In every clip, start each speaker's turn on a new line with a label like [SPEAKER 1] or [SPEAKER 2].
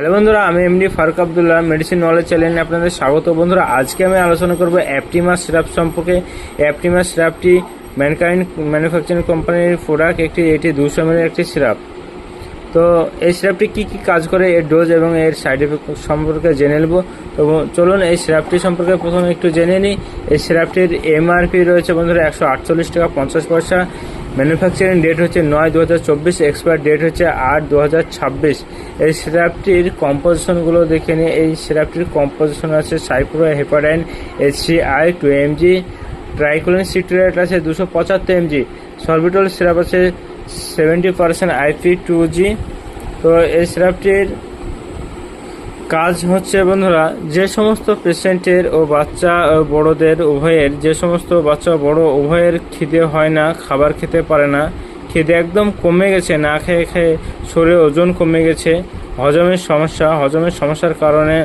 [SPEAKER 1] Hello বন্ধুরা, আমি MD Faruk Abdullah medicine knowledge চ্যানেলে আপনাদের স্বাগত। বন্ধুরা, আজকে আমি আলোচনা করব অ্যাপটিমাস সিরাপ সম্পর্কে। অ্যাপটিমাস সিরাপটি ম্যানকাইন্ড ম্যানুফ্যাকচারিং কোম্পানির প্রোডাক্ট একটি, এটি দুশো এমএল একটি সিরাপ তো এই সিরাপটি কী কী কাজ করে, এর ডোজ এবং এর সাইড এফেক্ট সম্পর্কে জেনে নেব। তো চলুন, এই সিরাপটি সম্পর্কে প্রথমে একটু জেনে নিই। এই সিরাপটির এমআরপি রয়েছে বন্ধুরা, একশো আটচল্লিশ টাকা পঞ্চাশ পয়সা। ম্যানুফ্যাকচারিং ডেট হচ্ছে নয় দু হাজার চব্বিশ, এক্সপায়ার ডেট হচ্ছে আট দু হাজার ছাব্বিশ। এই সিরাপটির কম্পোজিশনগুলো দেখে নিয়ে এই সিরাপটির কম্পোজিশন আছে সাইপ্রো হেপাডাইন এইচসি আই টু এমজি, ট্রাইক্লোন সিট্রেট আছে দুশো পঁচাত্তর এমজি, সরবিটল সিরাপ আছে seventy percent IP two g. তো এই সিরাপটির কাজ হচ্ছে বন্ধুরা, যে সমস্ত পেশেন্টের ও বাচ্চা বড়দের উভয়ের, যে সমস্ত বাচ্চা বড় উভয়ের খিদে হয় না, খাবার খেতে পারে না, খিদে একদম কমে গেছে, না খেয়ে খেয়ে শরীরে ওজন কমে গেছে, হজমের সমস্যা, হজমের সমস্যার কারণে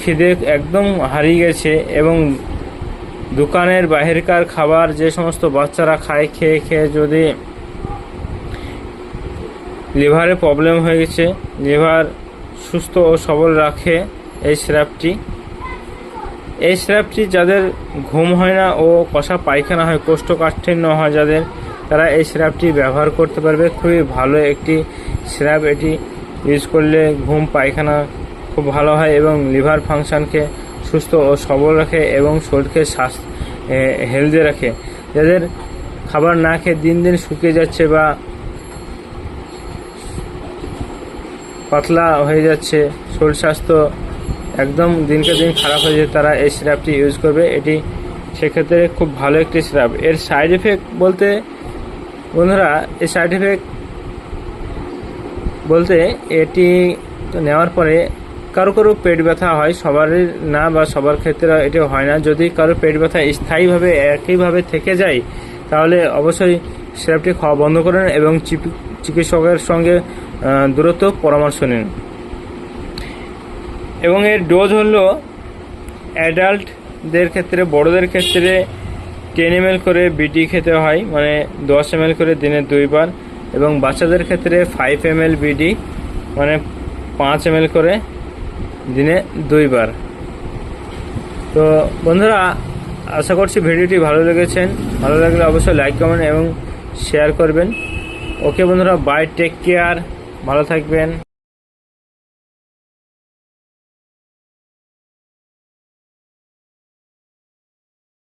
[SPEAKER 1] খিদে একদম হারিয়ে গেছে এবং দোকানের বাহিরকার খাবার যে সমস্ত বাচ্চারা খায়, খেয়ে খেয়ে যদি লিভারে প্রবলেম হয়ে গেছে। লিভার সুস্থ ও সবল রাখে এই সিরাপটি এই সিরাপটি যাদের ঘুম হয় না ও কষা পায়খানা হয়, কোষ্ঠকাঠিন্য হয় যাদের, তারা এই সিরাপটি ব্যবহার করতে পারবে। খুবই ভালো একটি সিরাপ এটি। ইউজ করলে ঘুম, পায়খানা খুব ভালো হয় এবং লিভার ফাংশনকে সুস্থ ও সবল রাখে এবং শরীরকে স্বাস্থ্য হেলদি রাখে। যাদের খাবার না খেয়ে দিন দিন শুকিয়ে যাচ্ছে বা পাতলা হয়ে যাচ্ছে, শরীর স্বাস্থ্য একদম দিনকে দিন খারাপ হয়ে যাচ্ছে, তারা এই সিরাপটি ইউজ করবে। এটি সেক্ষেত্রে খুব ভালো একটি সিরাপ এর সাইড এফেক্ট বলতে, বন্ধুরা, এই সাইড এফেক্ট বলতে এটি নেওয়ার পরে কারও কারও পেট ব্যথা হয়, সবারই না বা সবার ক্ষেত্রে এটি হয় না। যদি কারও পেট ব্যথা স্থায়ীভাবে, একইভাবে থেকে যায়, তাহলে অবশ্যই সিরাপটি খাওয়া বন্ধ করুন এবং চিকিৎসকের সঙ্গে আহ, দূরত্ব পরামর্শ নিন। এবং এর ডোজ হলো অ্যাডাল্টদের ক্ষেত্রে বড়দের ক্ষেত্রে টেন এম করে বিটি খেতে হয় মানে দশ এম করে দিনে দুইবার। এবং বাচ্চাদের ক্ষেত্রে ফাইভ এম বিডি মানে পাঁচ এম করে দিনে দুইবার। তো বন্ধুরা আশা করছি ভিডিওটি ভালো লেগেছেন ভালো লাগলে অবশ্যই লাইক কমেন্ট এবং শেয়ার করবেন। ওকে বন্ধুরা বাই টেক কেয়ার ভালো থাকবেন।